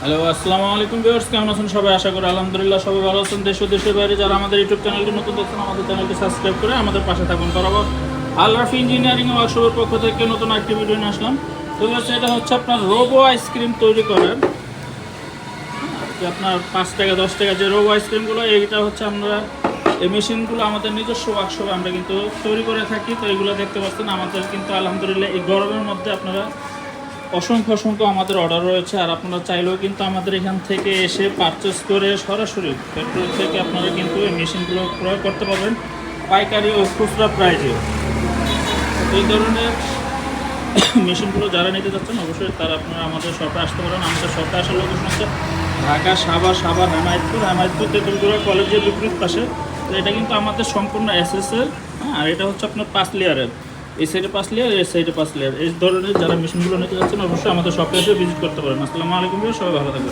Hello আসসালামু আলাইকুম viewers কেমন আছেন সবাই? আশা করি আলহামদুলিল্লাহ সবাই ভালো আছেন। দেশ ও দেশের বাইরে যারা আমাদের ইউটিউব চ্যানেলটি নতুন দেখছেন, আমাদের চ্যানেলটি সাবস্ক্রাইব করে আমাদের পাশে থাকুন। বরাবর আলরাফ ইঞ্জিনিয়ারিং ওয়ার্কশপের পক্ষ থেকে নতুন একটি ভিডিও নিয়ে আসলাম। তো এটা হচ্ছে আপনার রোবো আইসক্রিম তৈরি করার। যে আপনার পাঁচ টাকা, দশ টাকা যে রোবো আইসক্রিমগুলো এইটা হচ্ছে আমরা, এই মেশিনগুলো আমাদের নিজস্ব ওয়ার্কশপে আমরা কিন্তু তৈরি করে থাকি। তো এগুলো দেখতে পাচ্ছেন, আমাদের কিন্তু আলহামদুলিল্লাহ এই গরমের মধ্যে আপনারা অসংখ্য অসংখ্য আমাদের অর্ডার রয়েছে, আর আপনারা চাইলেও কিন্তু আমাদের এখান থেকে এসে পারচেস করে সরাসরি পেট্রোল থেকে আপনারা কিন্তু এই মেশিনগুলো ক্রয় করতে পারবেন, পাইকারি ও খুচরা প্রাইজে এই ধরনের মেশিনগুলো যারা নিতে যাচ্ছেন, অবশ্যই তারা আপনারা আমাদের শপে আসতে পারেন। আমাদের শপে আসার লোকেশন হচ্ছে ঢাকা সাভার সাভার, হেমায়তপুর। হেমায়তপুর তেঁতুলপুরা কলেজের বিপরীত পাশে। তো এটা কিন্তু আমাদের সম্পূর্ণ এসএসের হ্যাঁ আর এটা হচ্ছে আপনার পাঁচ লেয়ারের এই সাইডে পাঁচ লেয়ার এই সাইডে পাঁচ লেয়ার এই ধরনের যারা মেশিনগুলো নিতে যাচ্ছেন, অবশ্যই আমাদের শপে এসে ভিজিট করতে পারেন। আসসালামু আলাইকুম, সবাই ভালো থাকবেন।